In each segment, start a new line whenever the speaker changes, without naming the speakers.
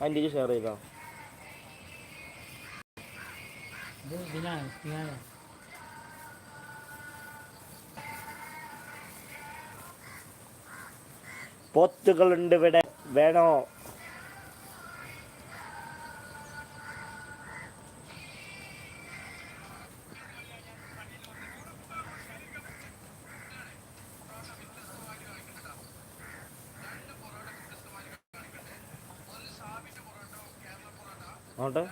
അതിന്റെ ഷെയർ ചെയ്തോ പോത്തുകളുണ്ട് ഇവിടെ. വേണോ? അങ്ങോട്ട്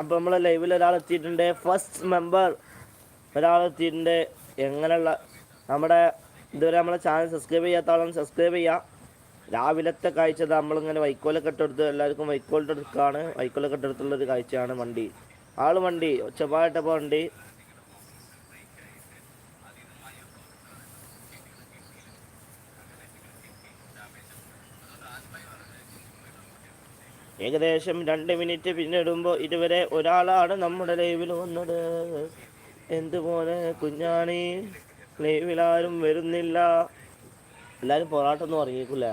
അപ്പോൾ നമ്മളെ ലൈവിൽ ഒരാൾ എത്തിയിട്ടുണ്ട്. ഫസ്റ്റ് മെമ്പർ ഒരാൾ എത്തിയിട്ടുണ്ട്. എങ്ങനെയുള്ള നമ്മുടെ ഇതുവരെ നമ്മളെ ചാനൽ സബ്സ്ക്രൈബ് ചെയ്യാത്ത ആളും സബ്സ്ക്രൈബ് ചെയ്യാം. രാവിലത്തെ കാഴ്ച നമ്മളിങ്ങനെ വൈക്കോലൊക്കെ ഇട്ടെടുത്ത് എല്ലാവർക്കും വൈക്കോലിട്ടെടുക്കാണ് വൈക്കോലൊക്കെ ഇട്ടെടുത്തുള്ളൊരു കാഴ്ചയാണ് വണ്ടി. ആൾ വണ്ടി ഒച്ചപ്പാട്ടപ്പോൾ വണ്ടി. ഏകദേശം രണ്ട് മിനിറ്റ് പിന്നിടുമ്പോൾ ഇതുവരെ ഒരാളാണ് നമ്മുടെ ലൈവിൽ വന്നത്. എന്തുപോലെ കുഞ്ഞാണി? ലൈവിൽ ആരും വരുന്നില്ല. എല്ലാരും പൊറാട്ട ഒന്നും ഇറങ്ങിയേക്കില്ല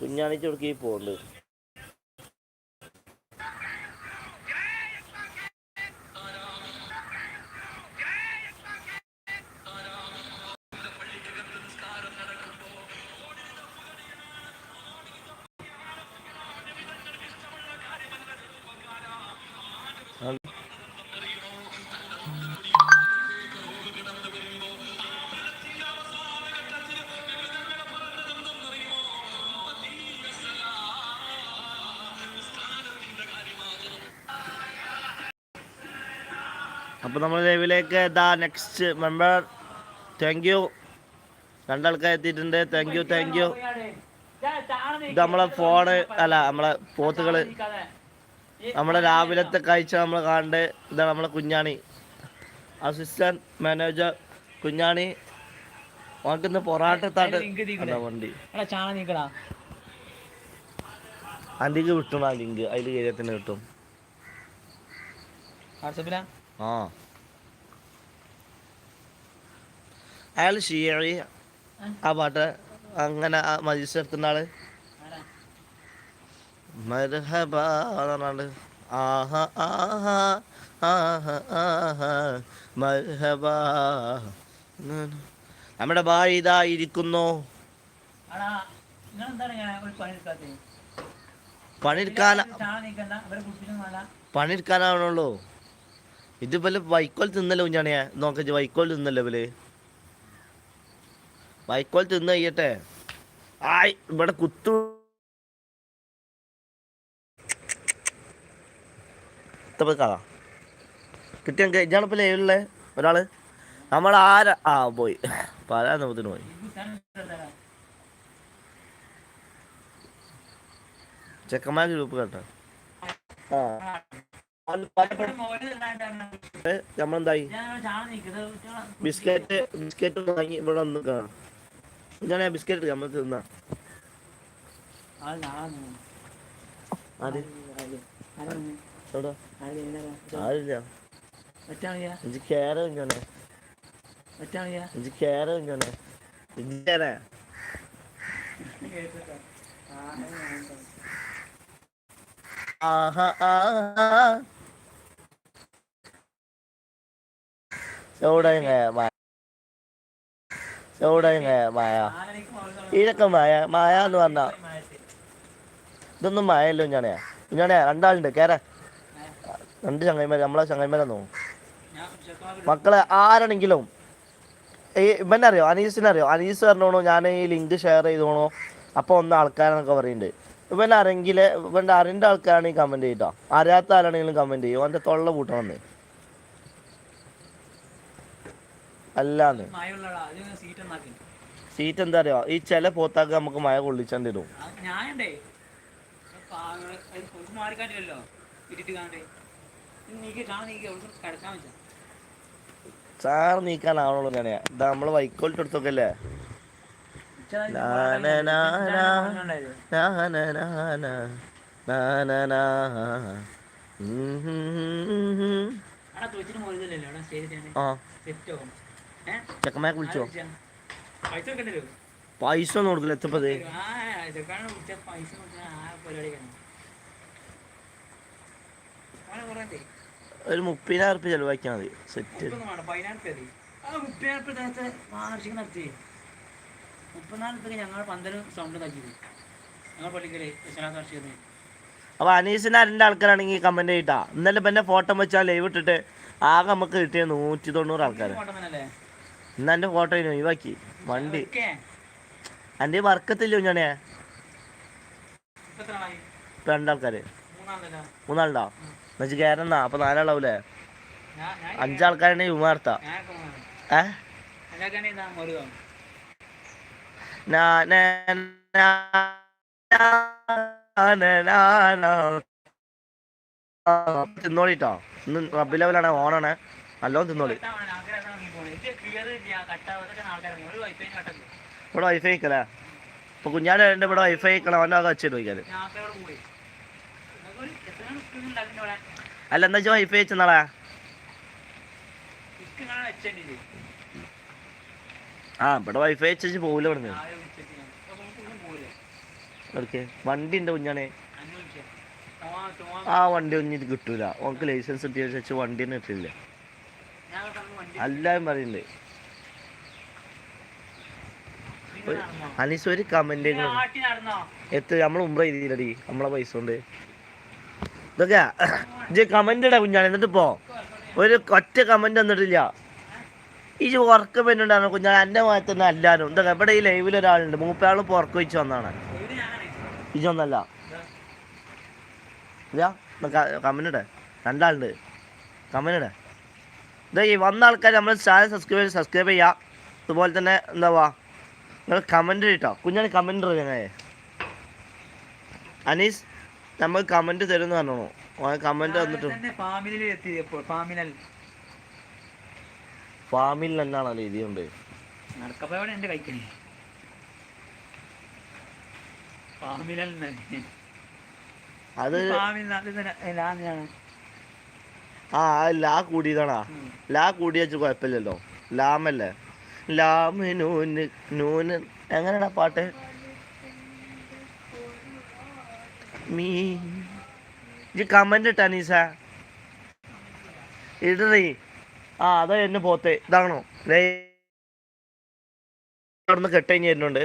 കുഞ്ഞാണി ചുടുക്കി പോകുന്നുണ്ട് അപ്പോൾ നമ്മൾ ലൈവിലേക്ക് ദാ നെക്സ്റ്റ് മെമ്പർ താങ്ക് യു രണ്ടാൾക്കാർ എത്തിയിട്ടുണ്ട്. താങ്ക് യു താങ്ക് യു ഇത് നമ്മളെ ഫോണ് അല്ല നമ്മളെ പോത്തുകൾ നമ്മളെ രാവിലത്തെ കാഴ്ച നമ്മൾ കാണണ്ട്. ഇതാണ് നമ്മളെ കുഞ്ഞാണി. Assistant manager Kunhani. നമുക്കിന്ന് പൊറാട്ടത്താട്ട് വണ്ടി? അതിലേക്ക് കിട്ടും ആ ലിങ്ക്. അതിൽ കയറിയത്തിന് കിട്ടും.
വാട്സപ്പിലാ?
ആ. അയാൾ ഷിയായി ആ പാട്ട് അങ്ങനെ ആ മജീസ് എടുത്തുന്ന ആൾ.
ആരാ
മർഹബ എന്ന് പറഞ്ഞാണ്ട് ആഹ ആഹ ആഹ ആഹ മർഹബ. നമ്മുടെ ഭാര്യ ഇതാ ഇരിക്കുന്നു. പണിയെടുക്കാൻ പണിയെടുക്കാനാണുള്ളൂ ഇത് പോലെ വൈക്കോൽ തിന്നല്ലോ കുഞ്ഞാണിയാ നോക്ക വൈക്കോൽ തിന്നല്ലോ ഇവൽ? വൈക്കോൽ തിന്ന് കഴിയട്ടെ. ആയ് ഇവിടെ കുത്തു. കഥാ കിട്ടിയ ഇജാണിപ്പോ ലൈവിലുള്ള ഒരാൾ. നമ്മൾ ആരാ? ആ പോയി. പല നോത്തിന് പോയി. ചെക്കന്മാർ ഗ്രൂപ്പ് കേട്ടോ. ആ. നമ്മളെന്തായി? ബിസ്ക്കറ്റ് ബിസ്ക്കറ്റ് വാങ്ങി ഇവിടെ ഒന്ന് കാണാം. ഞാൻ ബിസ്ക്കറ്റ് നമ്മൾ തിന്നാ.
അത്
എവിടെ മായ. ഇതൊക്കെ മായ. മായ എന്ന് പറഞ്ഞ? ഇതൊന്നും മായല്ലോ ഞാനേ ഞാനേ രണ്ടാളുണ്ട്. കേറെ. രണ്ട് ചങ്ങായിമാര് നമ്മളെ ചങ്ങായിമാരാ തോന്നുന്നു. മക്കളെ ആരാണെങ്കിലും ഈ ഇവനെ അറിയോ അനീസിനെ അറിയോ അനീസ് പറഞ്ഞോണോ ഞാൻ ഈ ലിങ്ക് ഷെയർ ചെയ്തോണോ. അപ്പോൾ ഒന്ന് ആൾക്കാരെന്നൊക്കെ പറയുന്നുണ്ട് ഇവൻ ആരെങ്കിലും ഇവന്റെ അറിയേണ്ട ആൾക്കാരാണെങ്കിൽ കമന്റ് ചെയ്യട്ടോ. അറിയാത്ത ആരാണെങ്കിലും കമന്റ് ചെയ്യും. അവന്റെ തൊള്ള കൂട്ടണമെന്ന് അല്ലാന്ന്.
സീറ്റ്
എന്താ അറിയോ? ഈ ചില പോത്താക്ക് നമുക്ക് മഴ
കൊള്ളിച്ചാൻ തരും. സാർ
നീക്കാൻ ആവണുള്ളൂ ഞാൻ ഇതാ നമ്മൾ വൈക്കോലിട്ട് എടുത്തൊക്കെ അല്ലേ? ആ. ചെക്കന്മാരെ വിളിച്ചോ
പൈസ
ഒന്നും കൊടുക്കില്ല എത്തപ്പത്? ഒരു മുപ്പതിനായിരം റുപ്യ ചെലവാക്കിയാൽ മതി. സെറ്റ്
വാർഷികം നടത്തി മുപ്പത്തിനാല്
അനീസിന് അരന്റെ ആൾക്കാരാണെങ്കിൽ കമന്റ് ചെയ്യട്ടാ ഇന്നലെ പിന്നെ ഫോട്ടോ വെച്ചാൽ ലൈവ് ഇട്ടിട്ട് ആകെ നമുക്ക് കിട്ടിയ നൂറ്റി തൊണ്ണൂറ് ആൾക്കാർ ഇന്ന് എന്റെ ഫോട്ടോ ഇനി ഒഴിവാക്കി. വണ്ടി. എന്റെ വർക്കത്തില്ല ഞാനേ
ഇപ്പൊ
രണ്ടാൾക്കാര്. മൂന്നാളുണ്ടോ എന്നുവെച്ച് കേരളന്നാ അപ്പൊ നാലാളാവൂലേ?
അഞ്ചാൾക്കാരുടെ വിമാർത്ത
ഏ? തിന്നോളിട്ടോ. ഇന്ന് റബ്ബി ലെവലാണ് ഓണാണ്. നല്ലോണം തിന്നോളി. ഇവിടെ വൈഫൈ വെക്കലേ ഇപ്പൊ കുഞ്ഞാടെ ഉണ്ട് ഇവിടെ വൈഫൈ നിൽക്കണം അവന്റെ ആകെ വെച്ചിട്ട് വയ്ക്കാൽ അല്ല എന്താ വെച്ചാൽ വൈഫൈ വെച്ചെന്നാളെ ആ ഇവിടെ വൈഫൈ വെച്ചു പോവില്ല ഇവിടെ വണ്ടി ഉണ്ട് കുഞ്ഞാണേ ആ വണ്ടി ഒന്നും കിട്ടൂല. ഓൾക്ക് ലൈസൻസ് കിട്ടിയ വണ്ടി തന്നെ കിട്ടില്ല. എല്ലാവരും പറയുന്നുണ്ട്. അനീസ് ഒരു കമന്റ് എത്ര നമ്മൾ ഉമ്ര ചെയ്തില്ലടി നമ്മളെ പൈസ കൊണ്ട്. ഇതൊക്കെ ഇജ് കമന്റ് ഇടാ കുഞ്ഞാണ് എന്നിട്ട് പോ. ഒരു ഒറ്റ കമന്റ് തന്നിട്ടില്ല. ഈ ഉറക്ക പെണ്ണുണ്ടായിരുന്നു കുഞ്ഞാണ് ഭാഗത്ത് തന്നെ എല്ലാരും ഇതൊക്കെ ഇവിടെ ഈ ലൈവിൽ ഒരാളുണ്ട് മൂപ്പയാൾ പുറക്ക് വെച്ച് വന്നാണ് ഇജൊന്നല്ല ഇല്ല കമന്റ് ഇടേ. രണ്ടാളുണ്ട്. കമന്റ് ഇടേ. ഇതാ ഈ വന്ന ആൾക്കാർ നമ്മൾ ചാനൽ സബ്സ്ക്രൈബ് സബ്സ്ക്രൈബ് ചെയ്യുക അതുപോലെ തന്നെ എന്താ നിങ്ങൾ കമന്റ് ഇട്ടോ? കുഞ്ഞാണ് കമന്റ് ഞങ്ങളെ. അനീസ് നമ്മൾ കമന്റ് തരുമെന്ന് പറഞ്ഞോ
ഓനെ കമന്റ് തന്നിട്ട്.
ഫാമിൽ തന്നെയാണല്ലോ
ഇതിയുണ്ട്
അത്
ഫാമിൽ
ആ ലാ കൂടിയതാണാ. ലാ കൂടി വെച്ച് കുഴപ്പമില്ലല്ലോ. ലാമല്ലേ? ലാമ് നൂന് നൂന് എങ്ങനെയാണ് പാട്ട്? മീ ഇജ്ജ് കമന്റ് ഇട്ടാ നീസ. ഇടറി. ആ അതാ എന്നെ പോത്തെ. ഇതാണോ? അവിടുന്ന് കെട്ടഴിഞ്ഞ് വരുന്നുണ്ട്.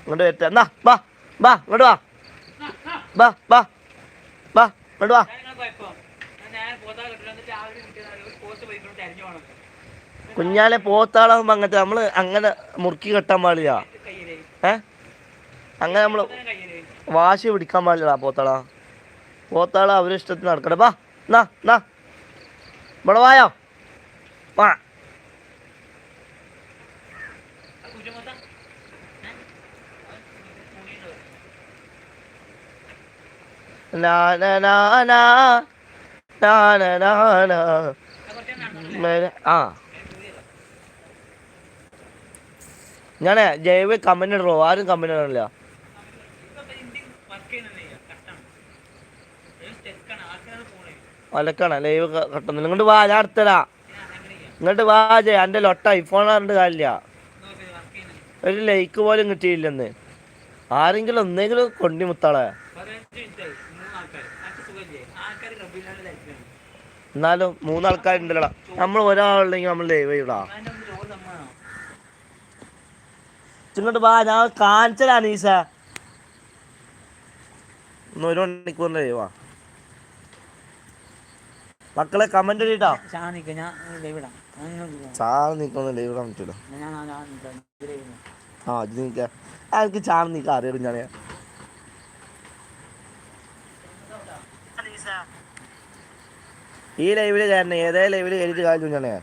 ഇങ്ങോട്ട് വരട്ടെ. എന്നാ ബാ ബാ ഇങ്ങോട്ട് വാ. ബാ ബാ ബാ ഇങ്ങോട്ട് വാ. കുഞ്ഞാലെ പോത്താളാകുമ്പോ അങ്ങനത്തെ നമ്മൾ അങ്ങനെ മുറുക്കി കെട്ടാൻ പാടില്ല. ഏ? അങ്ങനെ
നമ്മൾ
വാശി പിടിക്കാൻ പാടില്ല പോത്താള. പോത്താള അവരെ ഇഷ്ടത്തിന് നടക്കട്ടെ. ബാ നാ നാ. ഇവിടെ വായോ? വാ. na ആ. ഞാനേ ജൈവ കമ്പനി ഇടണോ? ആരും കമ്പനി ഇടണില്ല. ഒലക്കാണ് ലൈവ് കട്ടുന്നില്ല ഇങ്ങോട്ട് വാ ഞാൻ അടുത്തരാ. ഇങ്ങോട്ട് വാ ജയ എന്റെ ലൊട്ട ഐഫോൺ ആണ്ട് കാര്യമില്ല. ഒരു ലൈക്ക് പോലും കിട്ടിയില്ലെന്ന്. ആരെങ്കിലും ഒന്നെങ്കിലും കൊണ്ടി മുത്താളെ. എന്നാലും മൂന്നാൾക്കാരുണ്ടല്ലോടാ നമ്മൾ ഒരാളുണ്ടെങ്കിൽ നമ്മൾ ദൈവം ചിങ്ങോട്ട് വാ ഞാൻ കാണിച്ചതാ നീസ ഒരു മണിക്കൂറിന്റെ ദൈവ മക്കളെ കമന്റ്
ഇടാ
ചാറ് നിക്കൊന്നും ലൈവ് പറ്റൂല ആ ഇത് നിക്ക എനിക്ക് ചാറ് നിക്കാൻ അറിയാം ഞാൻ ഈ ലൈവിൽ കാരണം ഏതേ ലൈവിൽ കയറിയിട്ട് കാണിച്ചു
ചോദിച്ചാണ് ഞാൻ.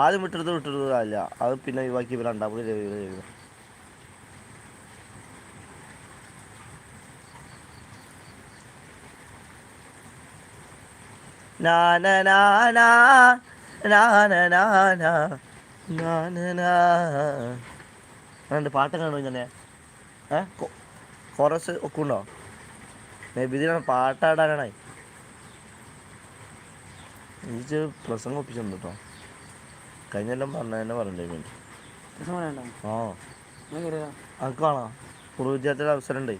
ആദ്യം വിട്ടെടുത്ത് വിട്ടെടുത്ത് അല്ല അത് പിന്നെ ഒഴിവാക്കി ഇവർ രണ്ടാമത് ലൈവിൽ ലൈവിൽ na അതുകൊണ്ട് പാട്ടൊക്കെ കണ്ടു ഞാൻ ഏ? കൊറസ് ഒക്കെ ഉണ്ടോ? നബിദിനാണ് പാട്ടാടാനാണേ എനിക്ക് പ്രസംഗം ഒപ്പിച്ചു കേട്ടോ കഴിഞ്ഞ എല്ലാം പറഞ്ഞ തന്നെ
പറഞ്ഞില്ലേ
ആ. എനിക്ക് കാണാം. പൂർവ വിദ്യാർത്ഥിയുടെ അവസരം ഉണ്ട്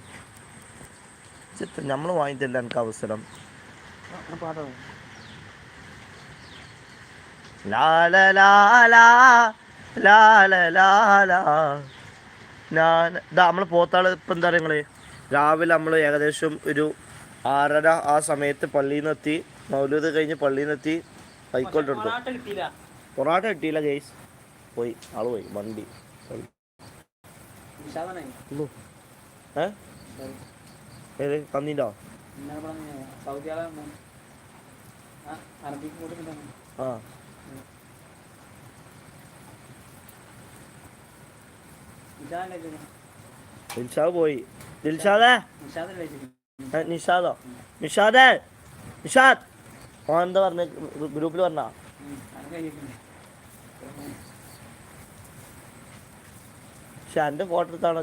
നമ്മൾ വാങ്ങിത്തരില്ല എനിക്ക് അവസരം. പാട്ടാണ് ഞാൻ ഇതാ നമ്മൾ പോത്താൾ ഇപ്പം എന്താ പറയുക നിങ്ങൾ? രാവിലെ നമ്മൾ ഏകദേശം ഒരു ആറര ആ സമയത്ത് പള്ളിയിൽ നിന്ന് എത്തി മൗലൂദ് കഴിഞ്ഞ് പള്ളിയിൽ നിന്ന് എത്തി ബൈക്കോട്ട് എടുത്തു.
പൊറാട്ട കിട്ടിയില്ല
ഗൈസ് ഗെയ്സ് പോയി ആൾ പോയി വണ്ടി. ഏത്?
അറേബ്യ ആ.
ദിൽഷാദ് പോയി. ദിൽഷാദേ നിഷാദോ? നിഷാദേ നിഷാദ്? ഓൻ എന്താ പറഞ്ഞ? ഗ്രൂപ്പിൽ പറഞ്ഞ? പക്ഷെ എന്റെ ഫോട്ടോ എടുത്താണ്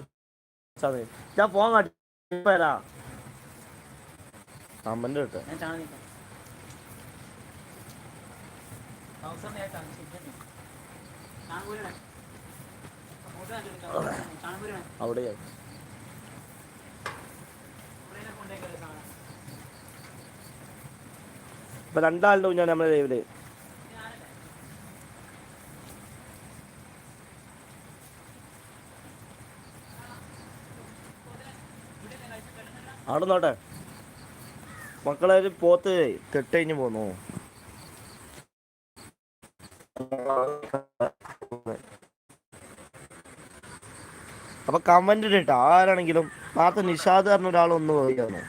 ഞാൻ ഫോൺ
കാട്ടി തരാം അമ്മന്റെ കിട്ടും
അവിടെയായി ഇപ്പൊ രണ്ടാളുടെ ഞാൻ നമ്മുടെ ലൈവിൽ. അവിടെ നോട്ടെ മക്കളെ പോത്ത് കഴിഞ്ഞ് പോന്നു. കമന്റ് ഇടട്ടോ. ആരാണെങ്കിലും നാളത്തെ നിഷാദ് പറഞ്ഞ
ഒരാൾ
ഒന്ന് പോയാണ്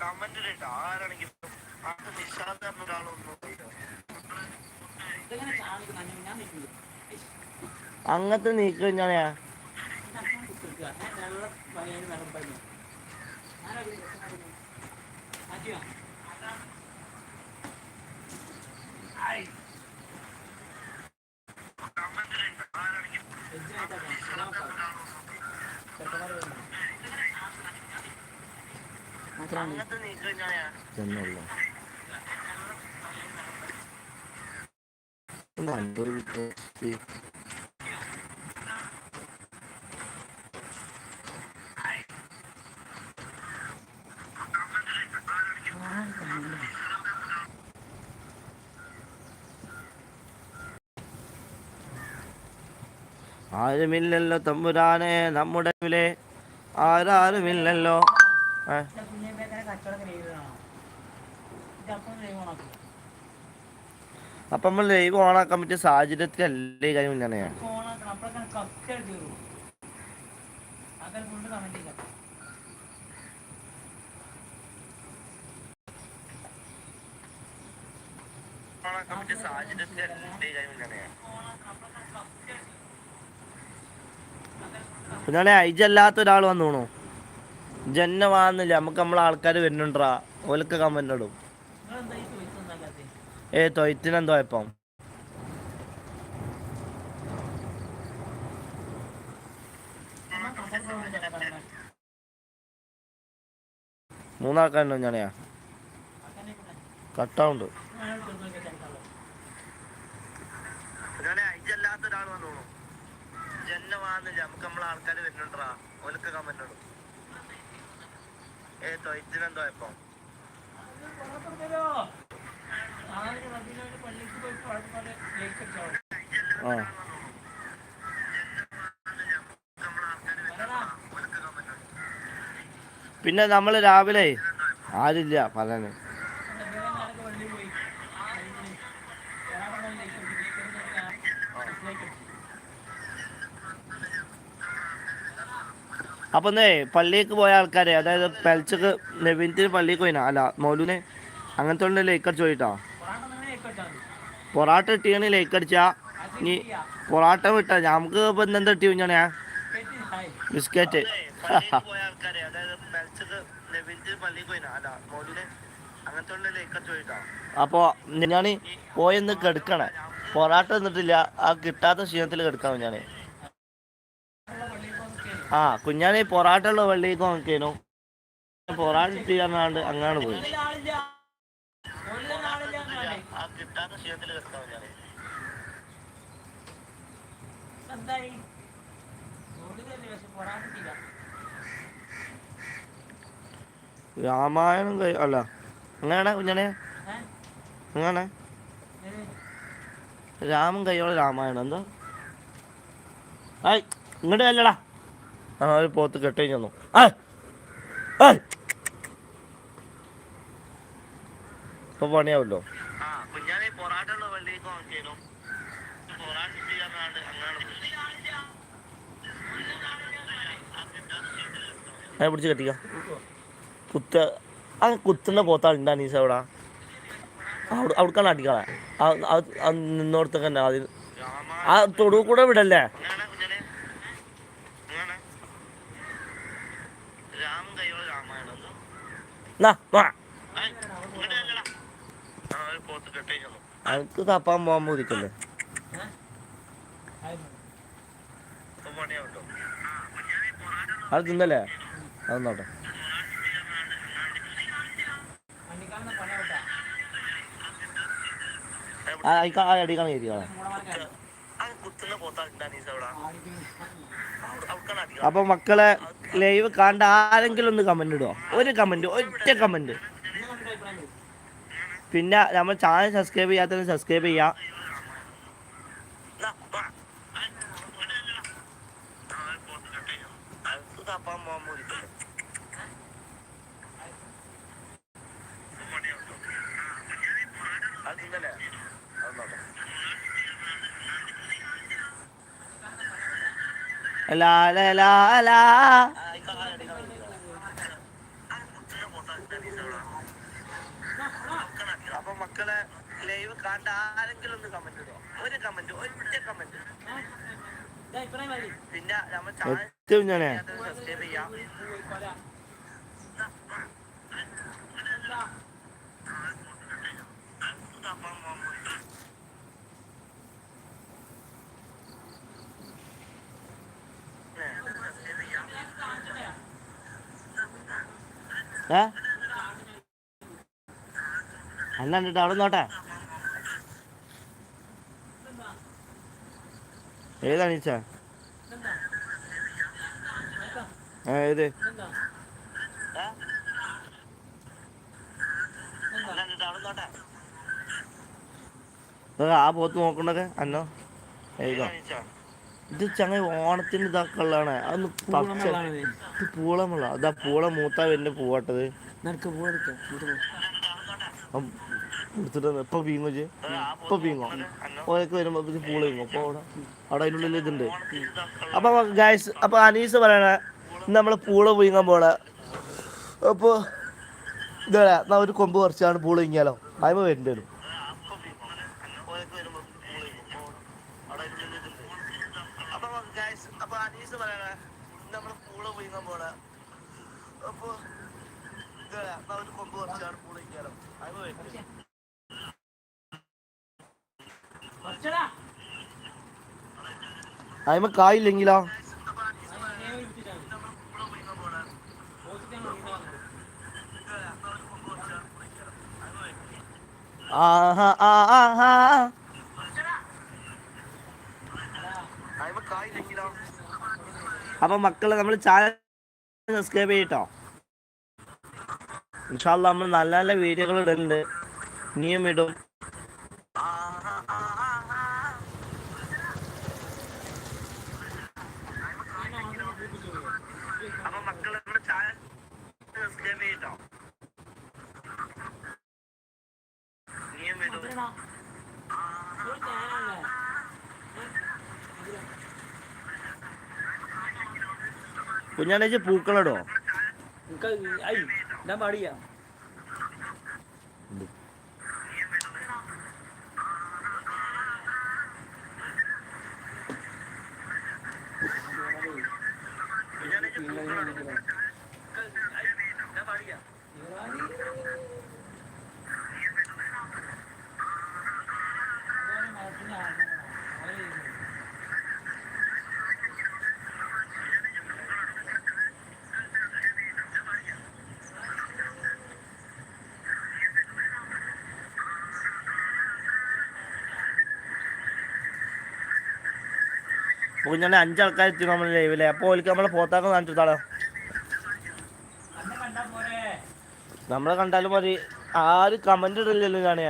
കമന്റ്
ആരാണെങ്കിലും നിഷാദ് പറഞ്ഞ ഒരാൾ ഒന്ന് പോയാണ് അങ്ങനത്തെ നീക്കം കഴിഞ്ഞാണയാ
ചെന്നുള്ളൂ നല്ലൊരു ഈ ആരുമില്ലല്ലോ തമ്പുരാനെ നമ്മുടെ ആരാരുമില്ലല്ലോ? ഏ? അപ്പൊ നമ്മൾ ലൈവ് ഓണാക്കാൻ പറ്റിയ സാഹചര്യത്തിലല്ലേ ഈ കാര്യം ഞാൻ ഞാനേ ഐജല്ലാത്ത ഒരാൾ വന്നോണു. ജന്ന വാന്നില്ല നമുക്ക് നമ്മളെ ആൾക്കാർ വരുന്നുണ്ടാ ഓലൊക്കെ കമന്റ് ഇടും. ഏ തൊയ്ത്തിനെന്തോ ഇപ്പം മൂന്നാൾക്കാരുണ്ടോ ഞാനെയാ കട്ടാവുണ്ട്
ഏ തൊയ്ത്തിനെന്തോ ഇപ്പം ആ. പിന്നെ നമ്മൾ രാവിലെ ആരില്ല പറയാന് അപ്പൊ എന്നേ പള്ളിക്ക് പോയ ആൾക്കാരെ അതായത് പെൽച്ചക്ക് നെവിൻത്തിന് പള്ളിക്ക് പോയിനാ? അല്ല മോലൂനെ? അങ്ങനത്തെ ഉള്ള ലേക്കർ പോയിട്ടാ പൊറാട്ട ഇട്ടിയാണ് ലൈക്ക് അടിച്ചാ ഇനി പൊറാട്ട വിട്ട. നമുക്ക് ഇപ്പൊ എന്തെന്താ കിട്ടി കുഞ്ഞാണേ ബിസ്ക്കറ്റ്. അപ്പോ ഞാൻ പോയെന്ന് കെടുക്കണേ. പൊറാട്ട എന്നിട്ടില്ല ആ കിട്ടാത്ത ക്ഷീണത്തിൽ കെടുക്കാം ഞാൻ ആ കുഞ്ഞാണി പൊറാട്ട ഉള്ള പള്ളിക്ക് നോക്കിയേനു പൊറാട്ട കിട്ടിയാണ്ട് അങ്ങാണ് പോയി ആ കിട്ടാത്ത ക്ഷീണത്തിൽ കിടക്കാൻ ഞാൻ രാമായണം കഴി അല്ല. അങ്ങനെയാണ്
കുഞ്ഞനെ?
അങ്ങനെ രാമൻ കൈയോടെ രാമായണം. എന്താ? ആയ് ഇങ്ങോട്ട് അല്ലടാ ആ ഒരു പോത്ത് കെട്ടി ചെന്നു. ഇപ്പൊ പണിയാവല്ലോ? അതിനെ പിടിച്ച് കെട്ടിക്കാം. കുത്ത ആ കുത്തുന്ന പോത്താ ഉണ്ടാ നീസ അവിടെ? അവിടെ അവിടേക്കാണ് അടിക്കാളെ. നിന്നോടത്തൊക്കെ തന്നെ ആദ്യം. ആ തൊടു കൂടെ വിടല്ലേ? എന്നാ വാ. അനക്ക് തപ്പാൻ പോകാൻ പോയിരിക്കല്ലേ അത് തിന്നല്ലേ? അത് നോട്ടെ
വണ്ടിക്കാരനെ പണി വിട്ടാ
ആ അയക്കാ ആ അടിക്കാൻ കയറ്റിക്കളെ
മൂടമാർക്കാണ്
അപ്പൊ മക്കളെ ലൈവ് കണ്ട ആരെങ്കിലും ഒന്ന് കമന്റ് ഇടുവോ? ഒരു കമന്റ് ഒറ്റ കമന്റ്
ഇന്ന് കണ്ടിട്ട് അഭിപ്രായം വരും.
പിന്നെ നമ്മൾ ചാനൽ സബ്സ്ക്രൈബ് ചെയ്യാത്ത സബ്സ്ക്രൈബ് ചെയ്യാം. ലാ ലാ ലാ ലാ. മക്കളെ ലൈവ് കണ്ട ആരെങ്കിലും ഒന്ന് കമന്റ് ഇടോ. ഒരു കമന്റ് ഒറ്റ കമന്റ് പിന്നെ നമ്മൾ സബ്സ്ക്രൈബ് ചെയ്യാം? ഏ? അല്ല എന്നിട്ട് അവിടെ നോട്ടെ ഏതാണ് ഈച്ച? ഏ ഏത്? ആ പോത്ത് നോക്കണ്ടൊക്കെ അന്നോ ഏതോ? ഇത് ചങ്ങ ഓണത്തിന് ഇതൊക്കെ ഉള്ളതാണ്. അതൊന്ന് പച്ച ഇത് പൂളമുള്ള അതാ പൂള മൂത്താ വരുന്ന പൂവാട്ടത്.
നിനക്ക് പൂവെടുക്കാം
എടുത്തിട്ട് ഇപ്പൊ വീങ്ങോ ചെ ഇപ്പൊ വീങ്ങോ ഓരൊക്കെ വരുമ്പോ ഇത് പൂള അവിടെ അവിടെ അതിനുള്ളിൽ ഇതുണ്ട്. അപ്പൊ ഗായ്സ് അപ്പൊ അനീസ് പറയണ നമ്മൾ പൂള വീങ്ങാൻ പോണ. അപ്പൊ ഇതാ നാ ഒരു കൊമ്പ് കുറച്ചാണ് പൂള വീങ്ങിയാലോ അതിമ വരേണ്ടി വരും. അപ്പൊ ഗായ്സ് അപ്പൊ അനീസ് പറയണ നമ്മൾ പൂള വീങ്ങാൻ പോണ. അപ്പൊ ഇതാ എന്നാ ഒരു കൊമ്പ് കുറച്ചാണ് പൂള അതിമ കായില്ലെങ്കിലോ.
ആഹാ ആഹാ അപ്പൊ മക്കൾ നമ്മൾ ചാനൽ സബ്സ്ക്രൈബ് ചെയ്യട്ടോ. ഇൻഷാല്ല നമ്മൾ നല്ല നല്ല വീഡിയോകൾ ഇടുന്നുണ്ട് ഇനിയും ഇടും. കുഞ്ഞാണേച്ച് പൂക്കളിടോ
നിനക്ക് ഐ ഇടാൻ
കുഞ്ഞാണെ അഞ്ചാൾക്കാർ എത്തി നമ്മൾ ലൈവിലെ അപ്പോൾ ഓലിക്ക് നമ്മളെ പോത്താക്കം കാണിച്ചു താളോ
അന്നെ കണ്ടാ പോരെ
നമ്മളെ കണ്ടാലും മതി. ആര് കമന്റ് ഇടില്ലല്ലോ ഞാനേ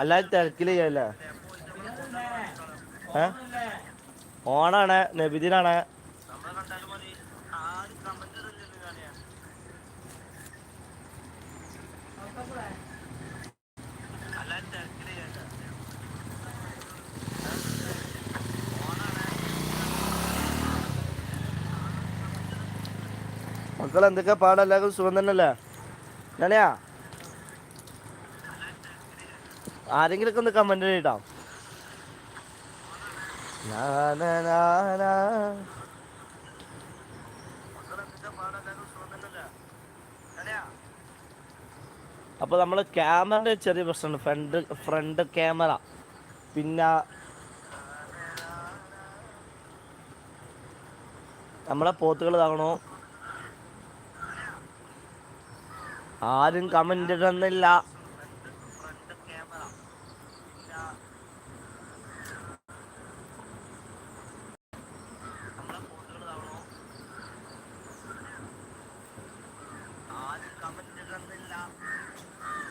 അല്ലാതെ തിരക്കിൽ ചെയ്യല്ല? ഓണാണ് നബിദിനാണ്.
നോക്കപ്പോഴേ.
മക്കൾ എന്തൊക്കെ പാടെല്ലാവർക്കും സുഖം തന്നെയല്ലേ? ഞാനെയാ ആരെങ്കിലൊക്കെ ഒന്ന് കമന്റ് ചെയ്യട്ടോ. നാ, നാ, നാ, നാ. അപ്പൊ നമ്മൾ ക്യാമറയുടെ ചെറിയ പ്രശ്നമുണ്ട്. Front front camera. പിന്നെ നമ്മളെ പോത്തുകൾ ഇതാകണോ ആരും കമന്റ് ഇടുന്നില്ല.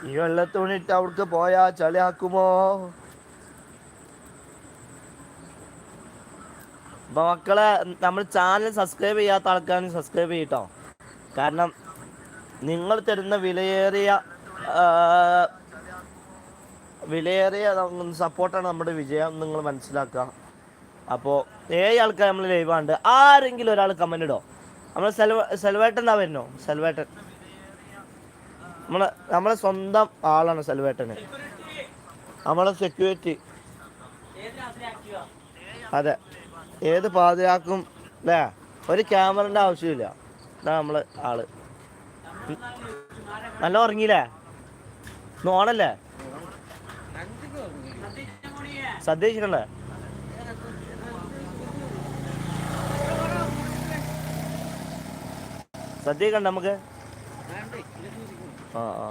ഈ വെള്ളത്തുണിട്ട് അവർക്ക് പോയാ ചളിയാക്കുമോ? മക്കളെ നമ്മൾ ചാനൽ സബ്സ്ക്രൈബ് ചെയ്യാത്ത ആൾക്കാരും സബ്സ്ക്രൈബ് ചെയ്യട്ടോ. കാരണം നിങ്ങൾ തരുന്ന വിലയേറിയ വിലയേറിയ സപ്പോർട്ടാണ് നമ്മുടെ വിജയം നിങ്ങൾ മനസ്സിലാക്കുക. അപ്പോൾ ഏഴ് ആൾക്കാർ നമ്മൾ ലൈവാണ്ട് ആരെങ്കിലും ഒരാൾ കമന്റ് ഇടോ. നമ്മൾ സെൽവ സെൽവേട്ടൻ എന്നാ വരുന്നോ? സെൽവേട്ടൻ. നമ്മളെ നമ്മളെ സ്വന്തം ആളാണ് സെൽവേട്ടന്. നമ്മളെ സെക്യൂരിറ്റി? അതെ. ഏത് പാതിരാക്കും അല്ലേ ഒരു ക്യാമറന്റെ ആവശ്യമില്ല.
നമ്മൾ ആൾ.
നല്ല ഉറങ്ങിയില്ലേ?
നോണല്ലേ.
സദ്യ സദ്യ കണ്ട നമുക്ക്? ആ ആ.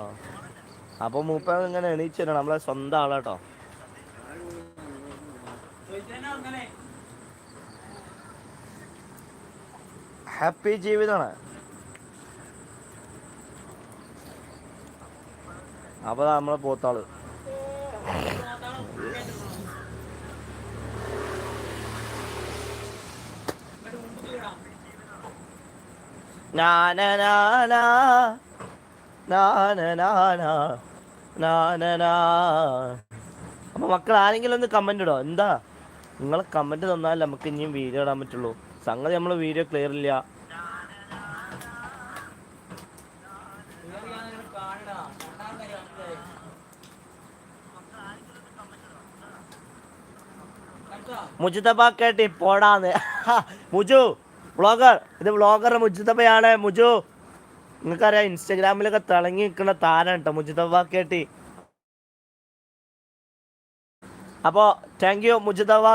അപ്പൊ മൂപ്പ ഇങ്ങനെ എണീച്ചു നമ്മളെ സ്വന്തം ആളാട്ടോ ഹാപ്പി ജീവിതമാണ് അപ്പൊ ദാ നമ്മളെ പോത്താൾ
നോത്താളം കേട്ടിട്ടുണ്ടോ? ഇങ്ങോട്ട് മുമ്പിൽ വിടാം.
നാനനാനാ, നമ്മളെ പോത്താൾ. അപ്പൊ മക്കൾ ആരെങ്കിലും ഒന്ന് കമന്റ് ഇടോ. എന്താ? നിങ്ങൾ കമന്റ് തന്നാൽ നമുക്ക് ഇനിയും വീഡിയോ ഇടാൻ പറ്റുള്ളൂ. സംഗതി നമ്മൾ വീഡിയോ ക്ലിയർ ഇല്ല
ഇവർ ഞാൻ നിന്നെ കാണടാ. രണ്ടാമത്തെ കാര്യം മനസ്സിലായി. കണ്ടോ?
മുജിതബ കേട്ടി പോടാന്ന്. മുജു വ്ളോഗർ. ഇത് വ്ളോഗർ മുജിതബയാണ്. മുജു നിങ്ങൾക്കറിയാം ഇൻസ്റ്റാഗ്രാമിലൊക്കെ തിളങ്ങി നിൽക്കുന്ന താരം കേട്ടോ മുജിതബ കേട്ടി അപ്പോൾ താങ്ക് യു മുജിതബ